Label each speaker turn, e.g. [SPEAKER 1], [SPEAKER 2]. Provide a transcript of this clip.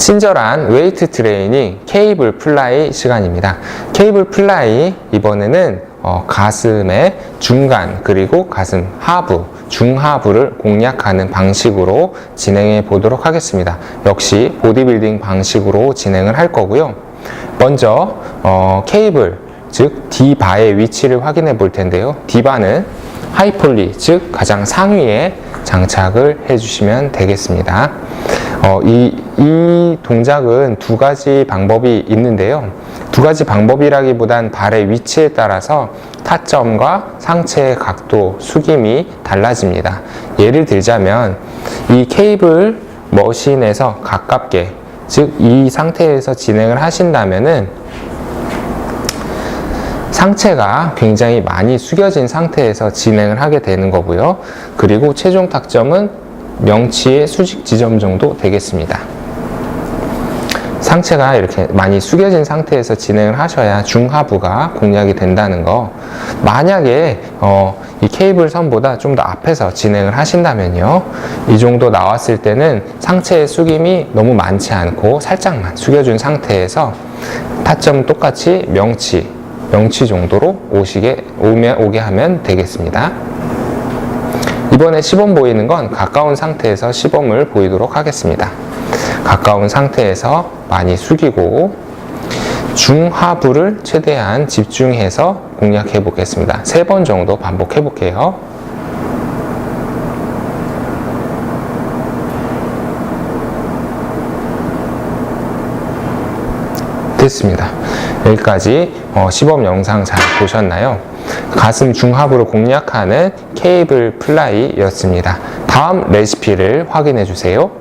[SPEAKER 1] 친절한 웨이트 트레이닝 케이블 플라이 시간입니다. 케이블 플라이 이번에는 어, 가슴의 중간 그리고 가슴 하부 중하부를 공략하는 방식으로 진행해 보도록 하겠습니다. 역시 보디빌딩 방식으로 진행을 할 거고요. 먼저 어, 케이블 즉 D바의 위치를 확인해 볼 텐데요. D바는 하이폴리 즉 가장 상위에 장착을 해 주시면 되겠습니다. 어, 이, 이 동작은 두 가지 방법이 있는데요. 두 가지 방법이라기보단 발의 위치에 따라서 타점과 상체의 각도, 숙임이 달라집니다. 예를 들자면 이 케이블 머신에서 가깝게 즉 이 상태에서 진행을 하신다면은 상체가 굉장히 많이 숙여진 상태에서 진행을 하게 되는 거고요. 그리고 최종 타점은 명치의 수직 지점 정도 되겠습니다. 상체가 이렇게 많이 숙여진 상태에서 진행을 하셔야 중하부가 공략이 된다는 거. 만약에 어, 이 케이블 선보다 좀 더 앞에서 진행을 하신다면요. 이 정도 나왔을 때는 상체의 숙임이 너무 많지 않고 살짝만 숙여준 상태에서 타점 똑같이 명치, 명치 정도로 오시게, 오면, 오게 하면 되겠습니다. 이번에 시범 보이는 건 가까운 상태에서 시범을 보이도록 하겠습니다. 가까운 상태에서 많이 숙이고 중하부를 최대한 집중해서 공략해 보겠습니다. 세 번 정도 반복해 볼게요. 됐습니다. 여기까지 어, 시범 영상 잘 보셨나요? 가슴 중하부로 공략하는 케이블 플라이였습니다. 다음 레시피를 확인해 주세요.